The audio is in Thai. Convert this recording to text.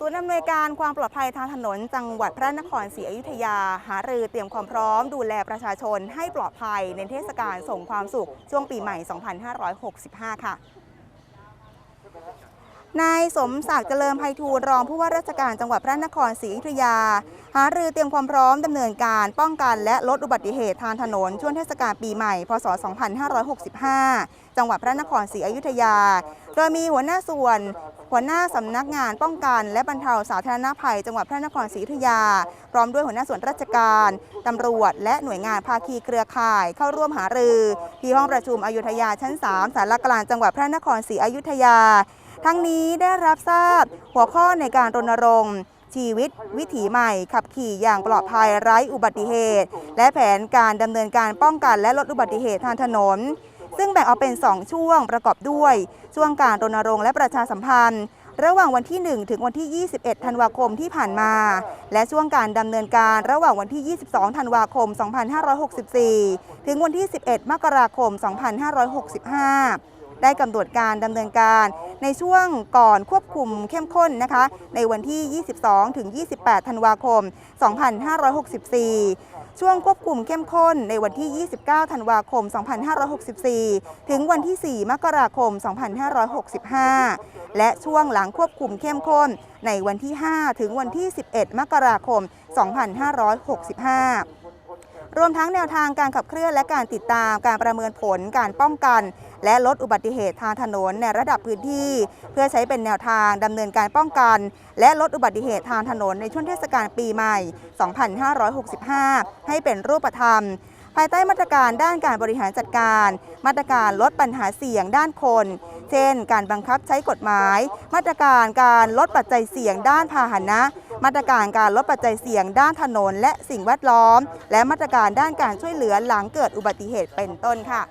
ศูนย์อำนวยการความปลอดภัยทางถนน จังหวัดพระนครศรีอยุธยา หารือเตรียมความพร้อมดูแลประชาชนให้ปลอดภัยในเทศกาลส่งความสุข ช่วงปีใหม่ 2565 ค่ะนายสมศักดิ์เจริญไพฑูรย์รองผู้ว่าราชการจังหวัดพระนครศรีอยุธยา หารือเตรียมความพร้อมดำเนินการป้องกันและลดอุบัติเหตุทางถนน ช่วงเทศกาลปีใหม่ พศ 2565 จังหวัดพระนครศรีอยุธยา โดยมีหัวหน้าส่วน หัวหน้าสำนักงานป้องกัน และบรรเทาสาธารณภัย จังหวัดพระนครศรีอยุธยา พร้อมด้วยหัวหน้าส่วนราชการตำรวจ และหน่วยงานภาคีเครือข่าย เข้าร่วมหารือ ที่ห้องประชุมอยุธยาชั้น 3 สารกลางจังหวัดพระนครศรีอยุธยา ทั้งนี้ได้รับทราบหัวข้อในการรณรงค์ ชีวิตวิถีใหม่ ขับขี่อย่างปลอดภัยไร้อุบัติเหตุ และแผนการดำเนินการป้องกันและลดอุบัติเหตุทางถนน ซึ่งแบ่งออกเป็น 2 ช่วงประกอบด้วย ช่วงการรณรงค์และประชาสัมพันธ์ ระหว่างวันที่ 1 ถึงวันที่ 21 ธันวาคมที่ผ่านมา และช่วงการดำเนินการระหว่างวันที่ 22 ธันวาคม 2564 ถึงวันที่ 11 มกราคม 2565 ได้กำหนดการดำเนินการ ในช่วงก่อนควบคุมเข้มข้นนะคะ ในวันที่ 22 ถึง 28 ธันวาคม 2564 ช่วงควบคุมเข้มข้นในวันที่ 29 ธันวาคม 2564 ถึงวันที่ 4 มกราคม 2565 และช่วงหลังควบคุมเข้มข้น ในวันที่ 5 ถึงวันที่ 11 มกราคม 2565 รวมทั้งแนวทางการขับเคลื่อนและการติดตามการประเมินผลการป้องกัน และลดอุบัติเหตุทางถนนในระดับพื้นที่ เพื่อใช้เป็นแนวทางดำเนินการป้องกัน และลดอุบัติเหตุทางถนนในช่วงเทศกาลปีใหม่ 2565 ให้เป็นรูปธรรมภายใต้มาตรการด้านการบริหารจัดการ มาตรการลดปัญหาเสี่ยงด้านคน เช่น การบังคับใช้กฎหมาย มาตรการการลดปัจจัยเสี่ยงด้านพาหนะ มาตรการการลดปัจจัยเสี่ยงด้านถนน และสิ่งแวดล้อม และมาตรการด้านการช่วยเหลือหลังเกิดอุบัติเหตุเป็นต้นค่ะ